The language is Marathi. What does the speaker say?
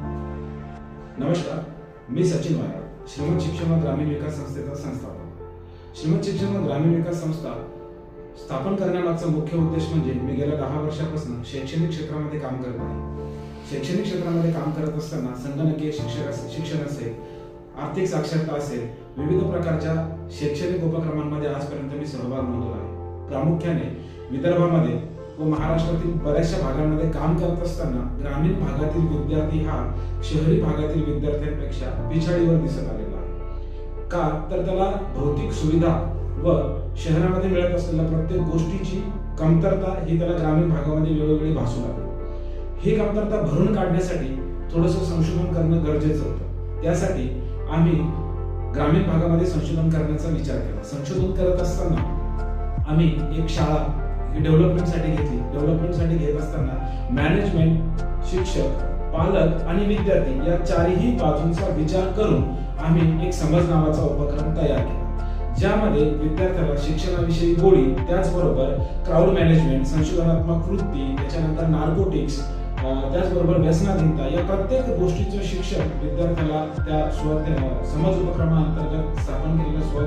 नमस्कार मी सचिन वायर श्रीमंत शिक्षण व ग्रामीण विकास संस्थेचा संस्थापक. श्रीमंत शिक्षण व ग्रामीण विकास संस्था स्थापन करण्यामागचा मुख्य उद्देश म्हणजे मी गेल्या दहा वर्षापासून शैक्षणिक क्षेत्रामध्ये काम करत आहे. शैक्षणिक क्षेत्रामध्ये काम करत असताना संगणकीय शिक्षक शिक्षण असेल आर्थिक साक्षरता असेल विविध प्रकारच्या शैक्षणिक उपक्रमांमध्ये आजपर्यंत मी सहभाग नोंदवला आहे. प्रामुख्याने विदर्भामध्ये व महाराष्ट्रातील बऱ्याचशा भागांमध्ये काम करत असताना ग्रामीण भागातील विद्यार्थी हा शहरी भागातील विद्यार्थ्यांपेक्षा पिछाडीवर दिसत आलेला आहे. का? तर त्याला भौतिक सुविधा व शहरामध्ये मिळत असलेल्या प्रत्येक गोष्टीची कमतरता ही त्याला ग्रामीण भागामध्ये वेळोवेळी भासू लागली ही कमतरता भरून काढण्यासाठी थोडंसं संशोधन करणं गरजेचं होतं. त्यासाठी आम्ही ग्रामीण भागामध्ये संशोधन करण्याचा विचार केला. संशोधन करत असताना आम्ही एक शाळा ही डेव्हलपमेंटसाठी घेतली. डेव्हलपमेंटसाठी घेत असताना मॅनेजमेंट शिक्षक पालक आणि विद्यार्थी या चारही बाजूंचा विचार करून आम्ही एक समज नावाचा उपक्रम तयार केला. ज्यामध्ये विद्यार्थ्याला शिक्षणाविषयी गोडी त्याचबरोबर क्राऊड मॅनेजमेंट संशोधनात्मक वृत्ती त्याच्यानंतर नार्कोटिक्स त्याचबरोबर व्यसनाधीनता या प्रत्येक गोष्टीचं शिक्षण विद्यार्थ्याला त्या स्व समज उपक्रमाअंतर्गत स्थापन केलेल्या स्व